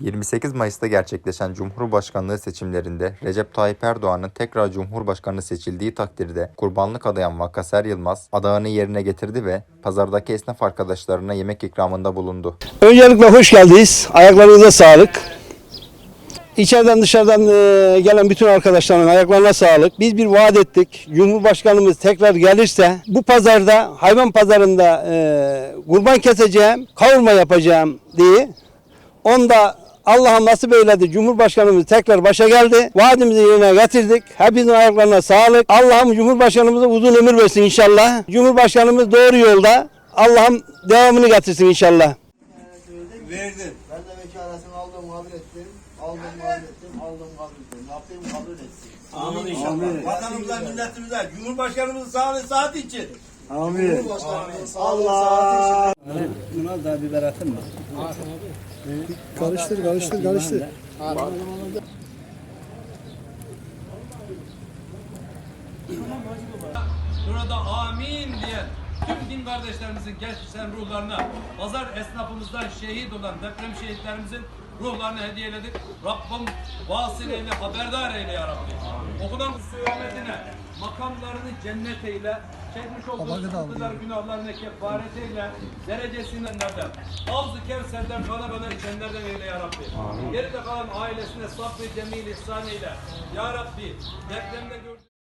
28 Mayıs'ta gerçekleşen Cumhurbaşkanlığı seçimlerinde Recep Tayyip Erdoğan'ın tekrar Cumhurbaşkanı seçildiği takdirde kurbanlık adayan Makaser Yılmaz adağını yerine getirdi ve pazardaki esnaf arkadaşlarına yemek ikramında bulundu. Öncelikle hoş geldiniz. Ayaklarınıza sağlık. İçeriden dışarıdan e, gelen bütün arkadaşların ayaklarına sağlık. Biz bir vaat ettik. Cumhurbaşkanımız tekrar gelirse bu pazarda hayvan pazarında e, kurban keseceğim, kavurma yapacağım diye. Onda Allah'ım nasip eyledi. Cumhurbaşkanımız tekrar başa geldi. Vaadimizi yerine getirdik. Hepinizin ayaklarına sağlık. Allah'ım Cumhurbaşkanımıza uzun ömür versin inşallah. Cumhurbaşkanımız doğru yolda. Allah'ım devamını getirsin inşallah. Verdin. Ben de vekaletini aldım kabul ettim. Aldım kabul ettim. Aldım kabul ettim. Rabbim kabul etsin. Amin inşallah. Vatanımıza, milletimize, Cumhurbaşkanımızın sağlığı saat için. Amin. Allah. Buna da biber atın mı? Karıştır karıştır karıştır. Burada amin diyen tüm din kardeşlerimizin geçen ruhlarına, pazar esnafımızdan şehit olan deprem şehitlerimizin ruhlarını hediyeledik. Rabbim vasileyle haberdar eyle ya Rabbi. Okunan Süheymetine makamlarını cennet eyle. Çekmiş olduğu sıkıntılar günahlarını kefaret eyle. Derecesinden nereden? Havz-ı Kevser'den kana kana içenlerden eyle ya Rabbi. Geride kalan ailesine saf ve cemil ihsan eyle. Ya Rabbi depremde gördüğümüz